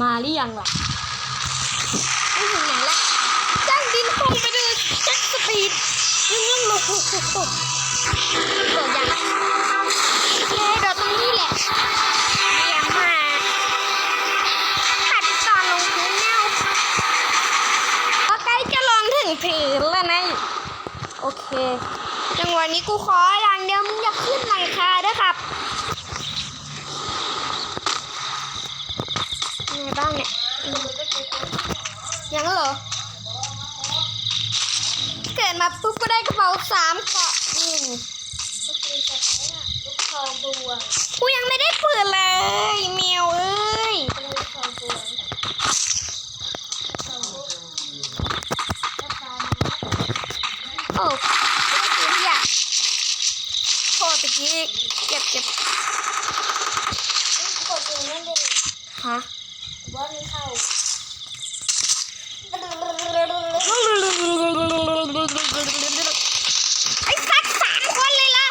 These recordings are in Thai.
มาหรือยังล่ะไม่ถึงไหนละจ้างดินคงไปดูแจ็คสปีดยังยังลงโอ้โหโอ้โหโด ลงถึงผืนแล้วนะ โอเค จังหวะนี้กูขออย่างเดียวมึงอย่าขึ้นหลังคาด้วยครับยังไงบ้างเนี่ย ยังเหรอ เกิดมาปุ๊บก็ได้กระเป๋าสามเกาะอืมกูยังไม่ได้เปิดเลยเมียวเอ้ย โอ้อยากโคตะกี้เก็บเก็บฮะ ไอ้สัตว์สามคนเลยล่ะ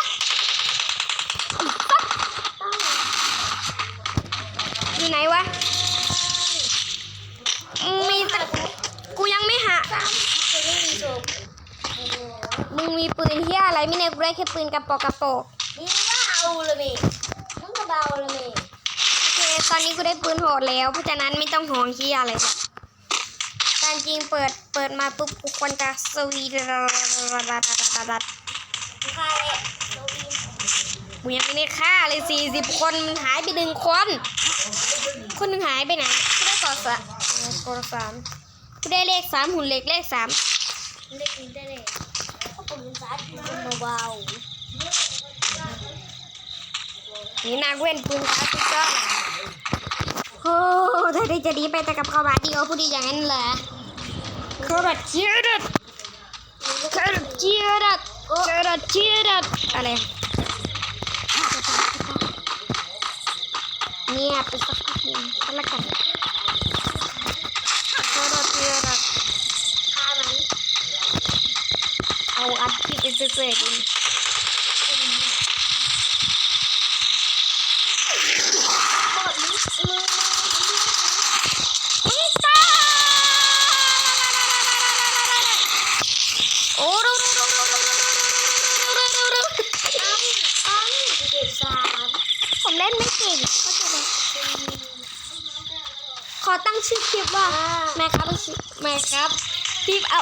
อยู่ไหนวะ มีแต่กูยังไม่หา มึงมีปืนเฮียอะไรไม่เนี่ยกูได้แค่ปืนกระปอกกระโปกโอเคตอนนี้กูได้ปืนโหดแล้ว เพราะฉะนั้นไม่ต้องห่วงเฮียอะไรหรอกการจริงเปิดเปิดมาปุ๊บกูควรจะสวีดกูยังไม่ได้ฆ่าเลยสี่สิบคนมันหายไปหนึ่งคน คนหนึ่งหายไปไหนกูได้กอสะกอสามกูได้เลขสามหุ่นเล็กเลขสามนี่ นาเว้นปืนคลาสสิกก็โอ้ถ้าได้จะดีไปแต่กับข้าวบาดีโอพูดดีอย่างนั้นเหรอข้าวบาเจียดข้าวบาเจียดข้าวบาเจียดอะไรเนี่ยไปสักพักหนึ่งก็แล้วกัน เบรกเลยผมเล่นไม่เก่งก็จะเลยขอตั้งชื่อคลิปว่าแม่ครับแม่ครับคลิปเอา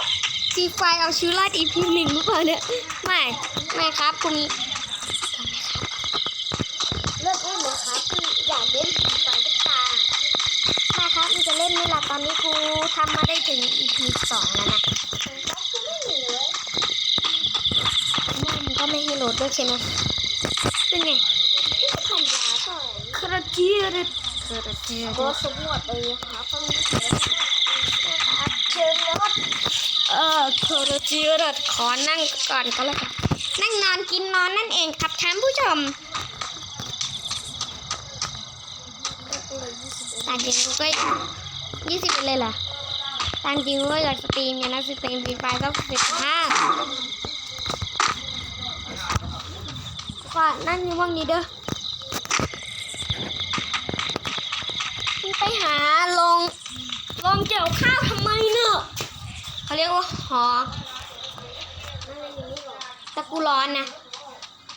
ทีไฟเอาชื่อรอดอีพีหนึ่งหรือเปล่าเนี่ย ไม่แม่ครับคุณเลิกเล่นเลยครับคืออยากเล่นผีไฟตุ๊กตาแม่ครับมันจะเล่นไหมล่ะตอนนี้ครูทำมาได้ถึงอีพีสองแล้วนะครับคือไม่มีเลยแม่มันก็ไม่ให้โหลดด้วยใช่ไหมเป็นไงที่พันยาก่อนคาราเจียร์คาราเจียก็ร์สมวดเลยครับฟังครับเชิญรถ เออคาราเจียร์ขอนั่งก่อนก็แล้วกันนั่งนอนกินนอนนั่นเองครับท่านผู้ชมตามจริงกูก็ยี่สิบเลยเหรอตามจริงกูก็อยากสตรีมอย่างนั้นสตรีมฟรีไฟสักสิบห้าก็นั่นอยู่ว่างนี้เด้อมึงไปหาลงลงเกี่ยวข้าวทำไมเนอะเขาเรียกว่าหออะไรอย่างนี้หรอตะกูร้อนนะ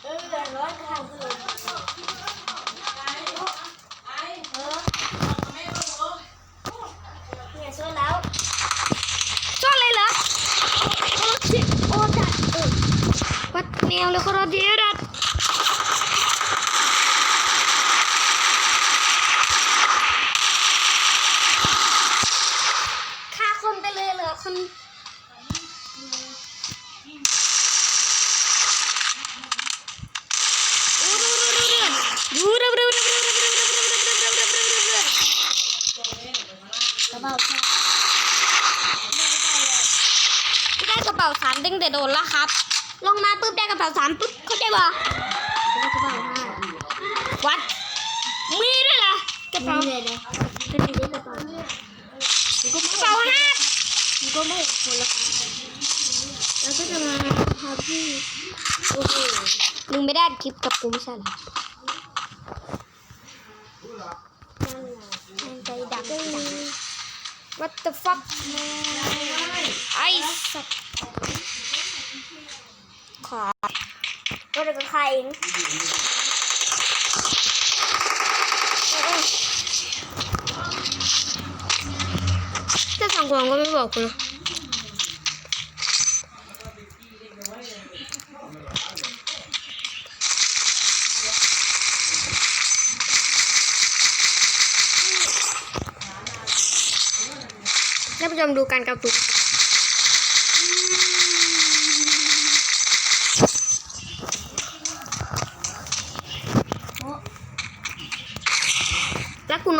เออร้อนค่ะ ป๋าสามตั้งแต่โดนแล้วครับ ลงมาปุ๊บได้กระเป๋าสามปุ๊บเข้าใจป่ะได้กระเป๋าห้าวัด มีด้วยเหรอกระเป๋าไม่เลยนะไม่ได้กระเป๋ากระเป๋าห้าก็ไม่คนละค่ะแล้วก็จะมาพาพี่โอ้โหมึงไม่ได้อัดคลิปกับกูไม่ใช่เหรอนั่นแหละใจดำจัง What the fuck ไอ้สัตว์ ขอก็จะกับใครเองถ้าสั่งของก็ไม่บอกกูนะท่านผู้ชมดูการกระตุก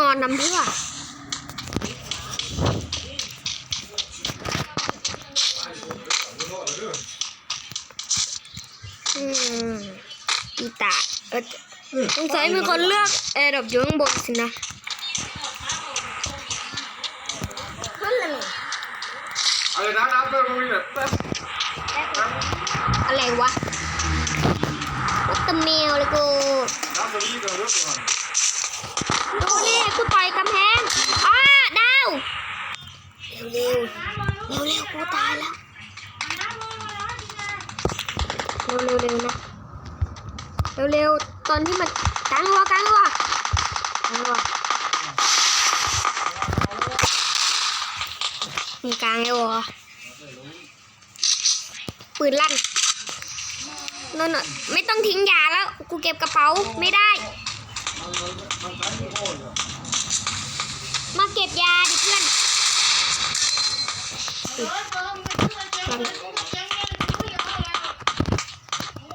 แล้วกูนอนทำเพื่ออืมอีตาเออสงสัยมีคนเลือกแอร์ดรอปอยู่ข้างบนสินะขึ้นเลยอะไรนะน้ำเติมตรงนี้แบบแป๊บอะไรวะวัตเตอร์เมลเลยกูน้ำตรงนี้เติมเรื่องก่อนดูนี่ กูต่อยกำแพงอ้าดาวเร็วเร็วเร็วเร็วกูตายแล้วเร็วเร็วเร็วนะเร็วเร็วตอนที่มันกลางหัวกลางหัวกลางหัวมีกลางเลยวะปืนลั่นนนไม่ต้องทิ้งยาแล้ว กูเก็บกระเป๋าไม่ได้ มาเก็บยาดิเพื่อน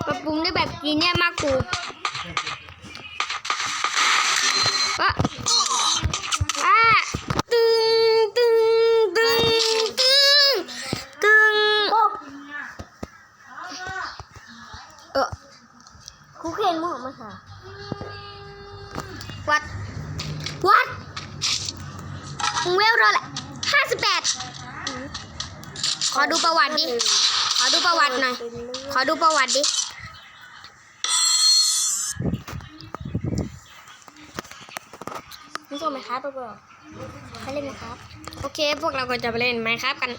ปรับปรุงได้แบบจีเนี่ยมากกู ขอดูประวัติดิ ขอดูประวัติหน่อย ขอดูประวัติดินี่ส่งไหมครับเปล่าใครเล่นไหมครับ โอเค พวกเราก็จะไปเล่นไหมครับกัน